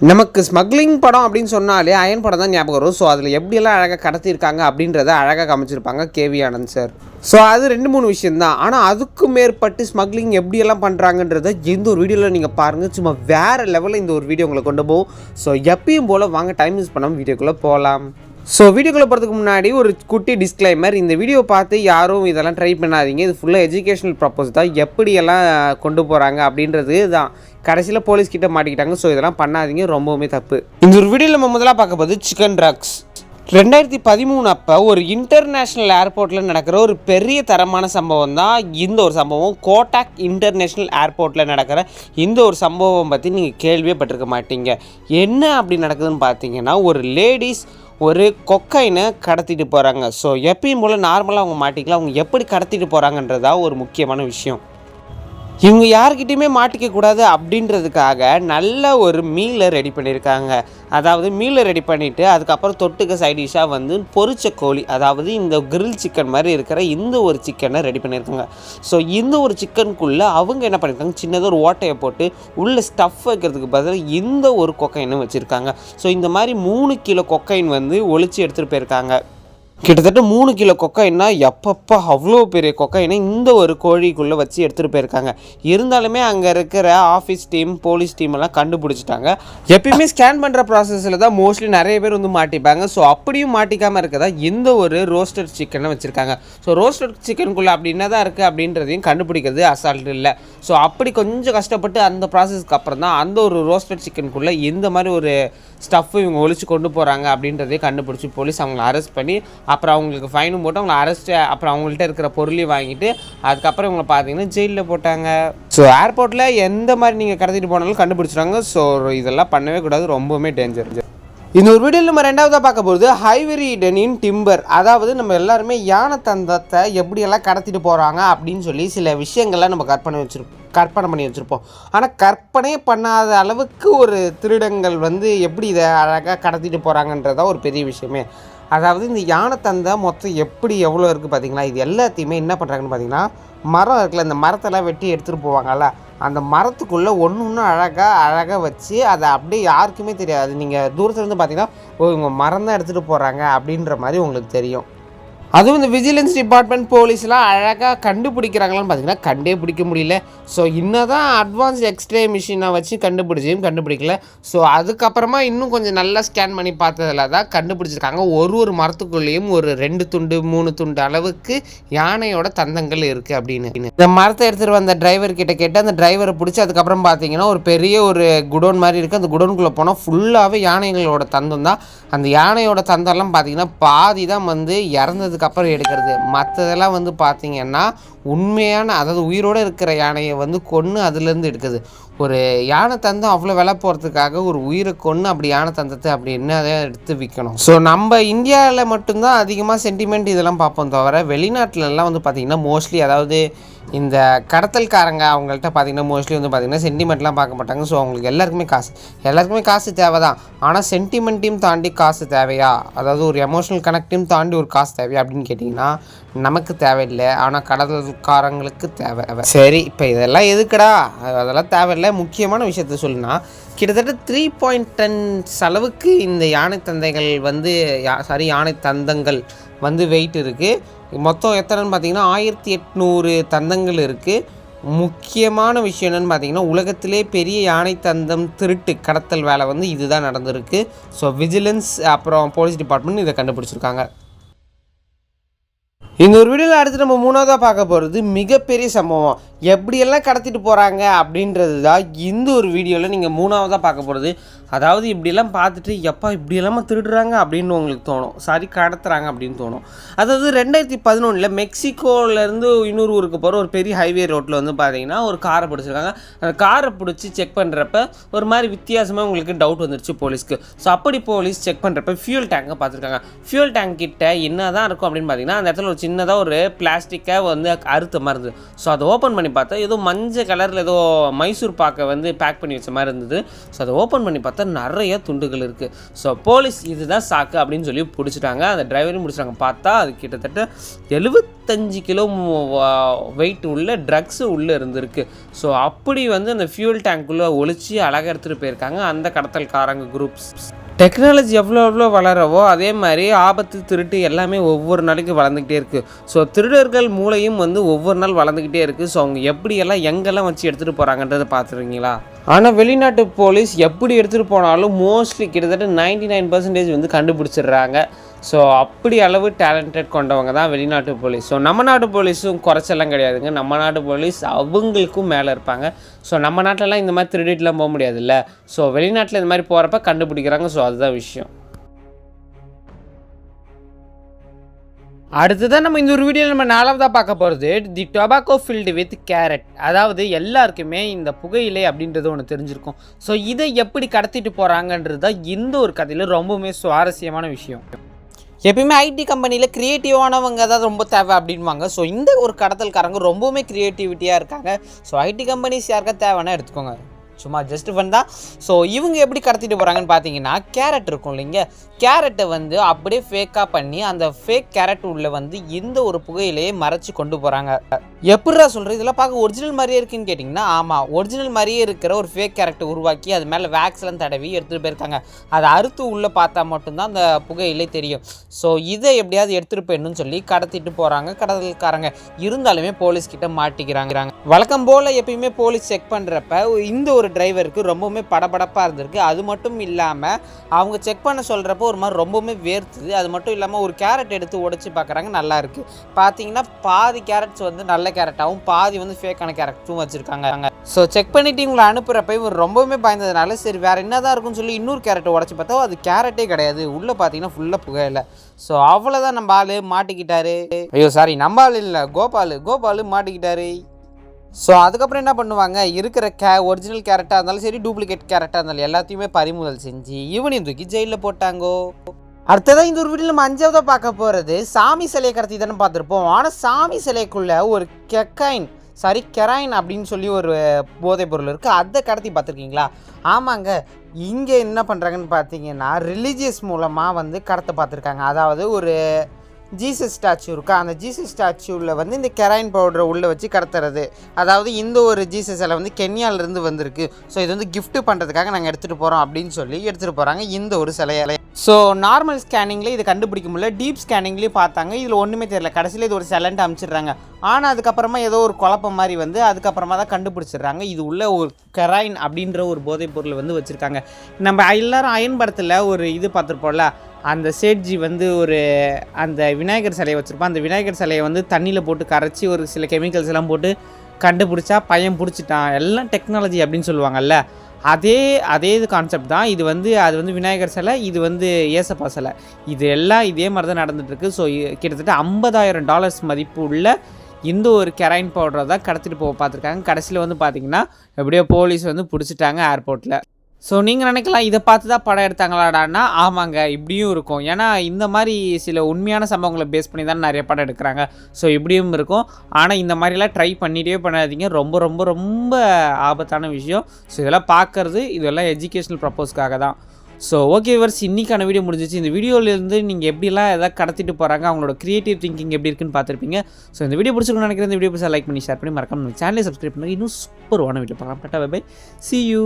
நமக்கு ஸ்மக்லிங் படம் அப்படின்னு சொன்னாலே அயன் படம் தான் ஞாபகம் வரும். ஸோ அதில் எப்படியெல்லாம் அழகாக கடத்தியிருக்காங்க அப்படின்றத அழகாக காமிச்சிருப்பாங்க கேவி ஆனந்த் சார் ஸோ அது ரெண்டு மூணு விஷயந்தான் ஆனால் அதுக்கும் மேற்பட்டு ஸ்மக்லிங் எப்படியெல்லாம் பண்ணுறாங்கன்றத எந்த ஒரு வீடியோவில் நீங்கள் பாருங்கள் சும்மா வேறு லெவலில் இந்த ஒரு வீடியோ உங்களை கொண்டு போகும். ஸோ எப்பயும் போல் வாங்க டைம் யூஸ் பண்ணாமல் வீடியோக்குள்ளே போகலாம் ஸோ வீடியோக்குள்ளே போகிறதுக்கு முன்னாடி ஒரு குட்டி டிஸ்க்ளைமர் இந்த வீடியோ பார்த்து யாரும் இதெல்லாம் ட்ரை பண்ணாதீங்க. இது ஃபுல்லாக எஜுகேஷனல் ப்ரப்போஸ் தான். எப்படியெல்லாம் கொண்டு போகிறாங்க அப்படின்றது தான் கடைசியில் போலீஸ் கிட்ட மாட்டிக்கிட்டாங்க. ஸோ இதெல்லாம் பண்ணாதீங்க. ரொம்பவுமே தப்பு. இந்த ஒரு வீடியோவில் நம்ம முதலாக பார்க்க போது சிக்கன் ட்ரக்ஸ் ரெண்டாயிரத்தி பதிமூணு அப்போ ஒரு இன்டர்நேஷ்னல் ஏர்போர்ட்டில் நடக்கிற ஒரு பெரிய தரமான சம்பவம் தான் இந்த ஒரு சம்பவம். கோட்டாக் இன்டர்நேஷ்னல் ஏர்போர்ட்டில் நடக்கிற இந்த ஒரு சம்பவம் பற்றி நீங்கள் கேள்வியே பட்டிருக்க மாட்டீங்க. என்ன அப்படி நடக்குதுன்னு பார்த்தீங்கன்னா ஒரு லேடிஸ் ஒரு கொக்கைனை கடத்திட்டு போகிறாங்க ஸோ எப்பயும் போல் நார்மலாக அவங்க மாட்டிக்கலாம். அவங்க எப்படி கடத்திட்டு போகிறாங்கன்றதா ஒரு முக்கியமான விஷயம். இவங்க யார்கிட்டயுமே மாட்டிக்க கூடாது அப்படின்றதுக்காக நல்ல ஒரு மீலை ரெடி பண்ணியிருக்காங்க. அதாவது மீலை ரெடி பண்ணிவிட்டு அதுக்கப்புறம் தொட்டுக்க சைடிஷாக வந்து பொரிச்ச கோழி அதாவது இந்த கிரில் சிக்கன் மாதிரி இருக்கிற இந்த ஒரு சிக்கனை ரெடி பண்ணியிருக்காங்க. ஸோ இந்த ஒரு சிக்கனுக்குள்ளே அவங்க என்ன பண்ணியிருக்காங்க? சின்னதாக ஒரு ஓட்டையை போட்டு உள்ளே ஸ்டஃப் வைக்கிறதுக்கு பதிலாக இந்த ஒரு கொக்கைனும் வச்சுருக்காங்க. ஸோ இந்த மாதிரி மூணு கிலோ கொக்கைன் வந்து ஒழிச்சு எடுத்துகிட்டு போயிருக்காங்க. கிட்டத்தட்ட மூணு கிலோ கொக்கைன்னா எப்பப்போ அவ்வளோ பெரிய கொக்கைனை இந்த ஒரு கோழிக்குள்ளே வச்சு எடுத்துகிட்டு போயிருக்காங்க. இருந்தாலுமே அங்கே இருக்கிற ஆஃபீஸ் டீம் போலீஸ் டீம் எல்லாம் கண்டுபிடிச்சிட்டாங்க. எப்பயுமே ஸ்கேன் பண்ணுற ப்ராசஸில் தான் மோஸ்ட்லி நிறைய பேர் வந்து மாட்டிப்பாங்க. ஸோ அப்படியும் மாட்டிக்காமல் இருக்கதா இந்த ஒரு ரோஸ்டட் சிக்கனை வச்சுருக்காங்க. ஸோ ரோஸ்டட் சிக்கனுக்குள்ளே அப்படி என்ன தான் இருக்குது அப்படின்றதையும் கண்டுபிடிக்கிறது அசால்ட் இல்லை. ஸோ அப்படி கொஞ்சம் கஷ்டப்பட்டு அந்த ப்ராசஸ்க்கு அப்புறம் தான் அந்த ஒரு ரோஸ்டட் சிக்கனுக்குள்ளே இந்த மாதிரி ஒரு ஸ்டஃப் இவங்க ஒழிச்சு கொண்டு போகிறாங்க அப்படின்றதையும் கண்டுபிடிச்சி போலீஸ் அவங்கள அரெஸ்ட் பண்ணி அப்புறம் அவங்களுக்கு ஃபைனும் போட்டு அவங்களை அரெஸ்ட் அப்புறம் அவங்கள்ட்ட இருக்கிற பொருளையும் வாங்கிட்டு அதுக்கப்புறம் இவங்களை பார்த்தீங்கன்னா ஜெயிலில் போட்டாங்க. ஸோ ஏர்போர்ட்டில் எந்த மாதிரி நீங்கள் கடத்திட்டு போனாலும் கண்டுபிடிச்சிடுவாங்க ஸோ இதெல்லாம் பண்ணவே கூடாது. ரொம்பவுமே டேஞ்சர் இந்த ஒரு வீடியோவில் நம்ம ரெண்டாவதாக பார்க்க போகிறது ஹைவரிடனின் டிம்பர் அதாவது நம்ம எல்லாருமே யானை தந்தத்தை எப்படியெல்லாம் கடத்திட்டு போகிறாங்க அப்படின்னு சொல்லி சில விஷயங்கள்லாம் நம்ம கற்பனை வச்சுருப்போம் கற்பனை பண்ணி வச்சுருப்போம். ஆனால் கற்பனை பண்ணாத அளவுக்கு ஒரு திருடங்கள் வந்து எப்படி இதை அழகாக கடத்திட்டு போகிறாங்கன்றதா ஒரு பெரிய விஷயமே. அதாவது இந்த யானை தந்தை மொத்தம் எப்படி எவ்வளோ இருக்குது பார்த்தீங்களா? இது எல்லாத்தையுமே என்ன பண்ணுறாங்கன்னு பார்த்தீங்கன்னா மரம் இருக்குல்ல இந்த மரத்தெல்லாம் வெட்டி எடுத்துகிட்டு போவாங்கல்ல அந்த மரத்துக்குள்ளே ஒன்று ஒன்று அழகாக அழகாக வச்சு அதை அப்படியே யாருக்குமே தெரியாது. நீங்கள் தூரத்துலேருந்து பார்த்தீங்கன்னா ஓ இவங்க மரம் தான் எடுத்துகிட்டு போகிறாங்க அப்படின்ற மாதிரி உங்களுக்கு தெரியும். அதுவும் இந்த விஜிலன்ஸ் டிபார்ட்மெண்ட் போலீஸ்லாம் அழகாக கண்டுபிடிக்கிறாங்களான்னு பார்த்தீங்கன்னா கண்டே பிடிக்க முடியல. ஸோ இன்னும் தான் அட்வான்ஸ் எக்ஸ்ரே மிஷினை வச்சு கண்டுபிடிச்சியும் கண்டுபிடிக்கல. ஸோ அதுக்கப்புறமா இன்னும் கொஞ்சம் நல்லா ஸ்கேன் பண்ணி பார்த்ததுல தான் கண்டுபிடிச்சிருக்காங்க. ஒரு ஒரு மரத்துக்குள்ளேயும் ஒரு ரெண்டு துண்டு மூணு துண்டு அளவுக்கு யானையோட தந்தங்கள் இருக்குது அப்படின்னு. இந்த மரத்தை எடுத்துகிட்டு வந்த டிரைவர் கிட்ட கேட்டு அந்த டிரைவரை பிடிச்சி அதுக்கப்புறம் பார்த்தீங்கன்னா ஒரு பெரிய ஒரு குடோன் மாதிரி இருக்குது அந்த குடோனுக்குள்ளே போனால் ஃபுல்லாகவே யானைகளோட தந்தம் தான் அந்த யானையோட தந்தம்லாம் பார்த்தீங்கன்னா பாதி தான் வந்து இறந்தது அதுக்கப்புறம் எடுக்கிறது. மற்றதெல்லாம் வந்து பார்த்திங்கன்னா உண்மையான அதாவது உயிரோடு இருக்கிற யானையை வந்து கொன்று அதுலேருந்து எடுக்குது. ஒரு யானை தந்தம் அவ்வளோ விலை போகிறதுக்காக ஒரு உயிரை கொன்று அப்படி யானை தந்தத்தை அப்படி என்ன அதை எடுத்து விற்கணும் ஸோ நம்ம இந்தியாவில் மட்டும்தான் அதிகமாக சென்டிமெண்ட் இதெல்லாம் பார்ப்போம் தவிர வெளிநாட்டிலலாம் வந்து பார்த்திங்கன்னா மோஸ்ட்லி அதாவது இந்த கடத்தல்காரங்க அவங்கள்ட்ட பார்த்தீங்கன்னா மோஸ்ட்லி வந்து பார்த்திங்கன்னா சென்டிமெண்ட்லாம் பார்க்க மாட்டாங்க. ஸோ அவங்களுக்கு எல்லாருக்குமே காசு. எல்லாருக்குமே காசு தேவை தான் ஆனால் சென்டிமெண்ட்டையும் தாண்டி காசு தேவையா? அதாவது ஒரு எமோஷனல் கனெக்டையும் தாண்டி ஒரு காசு தேவையா அப்படின்னு கேட்டிங்கன்னா நமக்கு தேவையில்லை ஆனால் கடத்தல்காரங்களுக்கு தேவை. சரி இப்போ இதெல்லாம் எதுக்குடா? அதெல்லாம் தேவையில்லை. முக்கியமான விஷயத்த சொல்லுனா கிட்டத்தட்ட த்ரீ பாயிண்ட் டென் அளவுக்கு இந்த யானை தந்தைகள் வந்து சாரி யானை தந்தங்கள் வந்து வெயிட் இருக்குது மொத்தம் எத்தனைன்னு பார்த்தீங்கன்னா ஆயிரத்தி எட்நூறு தந்தங்கள் இருக்குது முக்கியமான விஷயம் என்னென்னு பார்த்தீங்கன்னா உலகத்திலே பெரிய யானை தந்தம் திருட்டு கடத்தல் வேலை வந்து இதுதான் நடந்திருக்கு. ஸோ விஜிலன்ஸ் அப்புறம் போலீஸ் டிபார்ட்மெண்ட் இதை கண்டுபிடிச்சிருக்காங்க. இந்த ஒரு வீடியோவில் அடுத்து நம்ம மூணாவதாக பார்க்க போகிறது மிகப்பெரிய சம்பவம். எப்படியெல்லாம் கடத்திட்டு போகிறாங்க அப்படின்றது தான் இந்த ஒரு வீடியோவில் நீங்கள் மூணாவதாக பார்க்க போகிறது அதாவது இப்படியெல்லாம் பார்த்துட்டு எப்பா இப்படியெல்லாமா திருடுறாங்க? அப்படின்னு உங்களுக்கு தோணும். சாரி கடத்துறாங்க அப்படின்னு தோணும். அதாவது ரெண்டாயிரத்தி பதினொன்றில் மெக்சிகோலேருந்து இன்னொரு ஊருக்கு போகிற ஒரு பெரிய ஹைவே ரோட்டில் வந்து பார்த்தீங்கன்னா ஒரு காரை பிடிச்சிருக்காங்க. அந்த காரை பிடிச்சி செக் பண்ணுறப்ப ஒரு மாதிரி வித்தியாசமாக உங்களுக்கு டவுட் வந்துருச்சு போலீஸ்க்கு. ஸோ அப்படி போலீஸ் செக் பண்ணுறப்ப ஃபியூல் டேங்கை பார்த்துருக்காங்க ஃபியூல் டேங்க் கிட்ட என்ன தான் இருக்கும் அப்படின்னு பார்த்தீங்கன்னா அந்த இடத்துல ஒரு சின்னதாக ஒரு பிளாஸ்டிக்கை வந்து அறுத்த மாதிரி இருந்தது ஸோ அதை ஓப்பன் பண்ணி பார்த்தா ஏதோ மஞ்சள் கலரில் ஏதோ மைசூர் பாக்கை வந்து பேக் பண்ணி வச்ச மாதிரி இருந்தது. ஸோ அதை ஓப்பன் பண்ணி பார்த்தா நிறைய துண்டுகள் இருக்குது ஸோ போலீஸ் இதுதான் சாக்கு அப்படின்னு சொல்லி பிடிச்சிட்டாங்க. அந்த டிரைவரையும் பிடிச்சிட்டாங்க. பார்த்தா அது கிட்டத்தட்ட எழுபத்தஞ்சு கிலோ வெயிட் உள்ள ட்ரக்ஸு உள்ளே இருந்திருக்கு. ஸோ அப்படி வந்து அந்த ஃபியூல் டேங்க்குள்ளே ஒழிச்சு அழகாக எடுத்துகிட்டு போயிருக்காங்க. அந்த கடத்தல்காரங்க குரூப்ஸ் டெக்னாலஜி எவ்வளோ எவ்வளோ வளரவோ அதே மாதிரி ஆபத்து திருட்டு எல்லாமே ஒவ்வொரு நாளைக்கு வளர்ந்துக்கிட்டே இருக்குது ஸோ திருடர்கள் மூளையும் வந்து ஒவ்வொரு நாள் வளர்ந்துக்கிட்டே இருக்குது ஸோ அவங்க எப்படியெல்லாம் எங்கெல்லாம் வச்சு எடுத்துகிட்டு போகிறாங்கன்றதை பார்த்துருக்கீங்களா? ஆனால் வெளிநாட்டு போலீஸ் எப்படி எடுத்துகிட்டு போனாலும் மோஸ்ட்லி கிட்டத்தட்ட நைன்டி நைன் பர்சன்டேஜ் வந்து கண்டுபிடிச்சிடுறாங்க. ஸோ அப்படி அளவு டேலண்டட் கொண்டவங்க தான் வெளிநாட்டு போலீஸ் ஸோ நம்ம நாட்டு போலீஸும் குறைச்செல்லாம் கிடையாதுங்க. நம்ம நாட்டு போலீஸ் அவங்களுக்கும் மேலே இருப்பாங்க. ஸோ நம்ம நாட்டிலலாம் இந்த மாதிரி திருடிட்டுலாம் போக முடியாதுல்ல. ஸோ வெளிநாட்டில் இந்த மாதிரி போகிறப்ப கண்டுபிடிக்கிறாங்க. ஸோ அதுதான் விஷயம். அடுத்ததான் நம்ம இந்த ஒரு வீடியோ நம்ம நாலாவதாக பார்க்க போகிறது the tobacco filled with carrot அதாவது எல்லாருக்குமே இந்த புகையிலை அப்படின்றது ஒன்று தெரிஞ்சிருக்கும். ஸோ இதை எப்படி கடத்திட்டு போகிறாங்கன்றது தான் இந்த ஒரு கதையில் ரொம்பவுமே சுவாரஸ்யமான விஷயம். எப்பயுமே ஐடி கம்பெனியில் க்ரியேட்டிவானவங்க தான் ரொம்ப தேவை அப்படின்வாங்க. ஸோ இந்த ஒரு கடத்தல்காரங்க ரொம்பவுமே க்ரியேட்டிவிட்டியாக இருக்காங்க. ஸோ ஐடி கம்பெனிஸ் யாருக்கா தேவைன்னா எடுத்துக்கோங்க. சும்மா ஜஸ்ட் ஃபன் தான். ஸோ இவங்க எப்படி கடத்திட்டு போகிறாங்கன்னு பார்த்தீங்கன்னா கேரட் இருக்கும் இல்லைங்க. கேரட்டை வந்து அப்படியே ஃபேக்காக பண்ணி அந்த ஃபேக் கேரட் உள்ள வந்து இந்த ஒரு புகையிலையே மறைச்சி கொண்டு போகிறாங்க எப்படிடா சொல்கிற இதெல்லாம் பார்க்க ஒரிஜினல் மாதிரியே இருக்குன்னு கேட்டிங்கன்னா ஆமாம் ஒரிஜினல் மாதிரியே இருக்கிற ஒரு ஃபேக் கேரக்டர் உருவாக்கி அது மேலே வேக்ஸ்லாம் தடவி எடுத்துகிட்டு போயிருக்காங்க. அதை அறுத்து உள்ளே பார்த்தா மட்டும்தான் அந்த புகையிலே தெரியும். ஸோ இதை எப்படியாவது எடுத்துகிட்டு போயிடணும்னு சொல்லி கடத்திட்டு போகிறாங்க கடத்தல்காரங்க. இருந்தாலுமே போலீஸ் கிட்ட மாட்டிக்கிறாங்க. வழக்கம் போல் எப்பயுமே போலீஸ் செக் பண்ணுறப்ப இந்த ஒரு டிரைவருக்கு ரொம்பவுமே படபடப்பாக இருந்திருக்கு. அது மட்டும் இல்லாமல் அவங்க செக் பண்ண சொல்கிறப்போ ஒரு மாதிரி ரொம்பவுமே வேர்த்துது. அது மட்டும் இல்லாமல் ஒரு கேரட் எடுத்து உடச்சி பார்க்குறாங்க. நல்லா இருக்குது பார்த்தீங்கன்னா பாதி கேரட்ஸ் வந்து நல்ல கேரட்டாகவும் பாதி வந்து ஃபேக்கான கேரக்டரும் வச்சுருக்காங்க. ஸோ செக் பண்ணிட்டு இவங்களை அனுப்புகிறப்ப இவர் ரொம்பவுமே பயந்ததுனால சரி வேறு என்னதான் இருக்கும்னு சொல்லி இன்னொரு கேரட்டை உடச்சி பார்த்தா அது கேரட்டே கிடையாது. உள்ளே பார்த்தீங்கன்னா ஃபுல்லாக புகையில. ஸோ அவ்வளோதான் நம்ம ஆள் மாட்டிக்கிட்டாரு. ஐயோ சாரி நம்ம ஆள் இல்லை கோபால். கோபால் மாட்டிக்கிட்டாரு. ஸோ அதுக்கப்புறம் என்ன பண்ணுவாங்க? இருக்கிற கே ஒரிஜினல் கேரக்டாக இருந்தாலும் சரி டூப்ளிகேட் கேரக்டாக இருந்தாலும் எல்லாத்தையுமே பறிமுதல் செஞ்சு இவனையும் தூக்கி ஜெயிலில் போட்டாங்கோ. அடுத்ததான் இந்த ஒரு வீட்டில் நம்ம அஞ்சாவதாக பார்க்க போகிறது சாமி சிலையை கடத்தி தானே பார்த்துருப்போம். ஆனால் சாமி சிலைக்குள்ளே ஒரு கெக்கைன் சாரி கெராயின் அப்படின்னு சொல்லி ஒரு போதைப் பொருள் இருக்குது அதை கடத்தி பார்த்துருக்கீங்களா? ஆமாங்க. இங்கே என்ன பண்ணுறாங்கன்னு பார்த்தீங்கன்னா ரிலீஜியஸ் மூலமாக வந்து கடத்த பார்த்துருக்காங்க. அதாவது ஒரு ஜீசஸ் ஸ்டாச்சு இருக்கா? அந்த ஜீசஸ் ஸ்டாச்சுவில் வந்து இந்த கெராயின் பவுடரை உள்ளே வச்சு கடத்துறது. அதாவது இந்த ஒரு ஜீசஸ் சிலை வந்து கென்யாவிலேருந்து வந்திருக்கு. ஸோ இது வந்து கிஃப்ட்டு பண்ணுறதுக்காக நாங்கள் எடுத்துகிட்டு போகிறோம் அப்படின்னு சொல்லி எடுத்துகிட்டு போகிறாங்க இந்த ஒரு சிலையை. ஸோ நார்மல் ஸ்கேனிங்கில் இதை கண்டுபிடிக்க முடியல. டீப் ஸ்கேனிங்லேயும் பார்த்தாங்க. இதில் ஒன்றுமே தெரியல. கடைசியில் இது ஒரு செலண்ட் அமைச்சிடுறாங்க. ஆனால் அதுக்கப்புறமா ஏதோ ஒரு குழப்பம் மாதிரி வந்து அதுக்கப்புறமா தான் கண்டுபிடிச்சிடுறாங்க. இது உள்ள ஒரு கெராயின் அப்படின்ற ஒரு போதைப் பொருள் வந்து வச்சுருக்காங்க. நம்ம எல்லாரும் அயன் படத்தில் ஒரு இது பார்த்துருப்போம்ல. அந்த சேட்ஜி வந்து ஒரு அந்த விநாயகர் சிலையை வச்சுருப்பான். அந்த விநாயகர் சிலையை வந்து தண்ணியில் போட்டு கரைச்சி ஒரு சில கெமிக்கல்ஸ் எல்லாம் போட்டு கண்டுபிடிச்சா பையன் பிடிச்சிட்டான். எல்லாம் டெக்னாலஜி அப்படின்னு சொல்லுவாங்கல்ல. அதே அதே இது கான்செப்ட் தான். இது வந்து அது வந்து விநாயகர் சிலை இது வந்து ஏசப்பா சிலை. இது எல்லாம் இதே மாதிரி தான் நடந்துகிட்ருக்கு ஸோ கிட்டத்தட்ட ஐம்பதாயிரம் டாலர்ஸ் மதிப்பு உள்ள இந்த ஒரு கெரைன் பவுடரை தான் கடத்திட்டு போக பார்த்துருக்காங்க. கடைசியில் வந்து பார்த்தீங்கன்னா எப்படியோ போலீஸ் வந்து பிடிச்சிட்டாங்க ஏர்போர்ட்டில் ஸோ நீங்கள் நினைக்கலாம் இதை பார்த்து தான் படம் எடுத்தாங்களாடான்னா ஆமாங்க இப்படியும் இருக்கும். ஏன்னா இந்த மாதிரி சில உண்மையான சம்பவங்களை பேஸ் பண்ணி தான் நிறைய படம் எடுக்கிறாங்க. ஸோ இப்படியும் இருக்கும். ஆனால் இந்த மாதிரிலாம் ட்ரை பண்ணிகிட்டே பண்ணாதீங்க. ரொம்ப ரொம்ப ரொம்ப ஆபத்தான விஷயம். ஸோ இதெல்லாம் பார்க்கறது இதெல்லாம் எஜுகேஷனல் ப்ரப்போஸ்க்காக தான். ஸோ ஓகே வர்ஸ் இன்றைக்கான வீடியோ முடிஞ்சிச்சு இந்த வீடியோலேருந்து நீங்கள் எப்படிலாம் எதாவது கடத்திட்டு போகிறாங்க அவங்களோட க்ரியேட்டிவ் திங்கிங் எப்படி இருக்குன்னு பார்த்துருப்பீங்க. ஸோ இந்த வீடியோ பிடிச்சிருக்கணும்னு நினைக்கிறேன். இந்த வீடியோ பிடிச்சா லைக் பண்ணி ஷேர் பண்ணி மறக்காம சேனலை சப்ஸ்கிரைப் பண்ணி இன்னும் சூப்பர் வீடியோ பார்க்கலாம். பட்டா பை சி யூ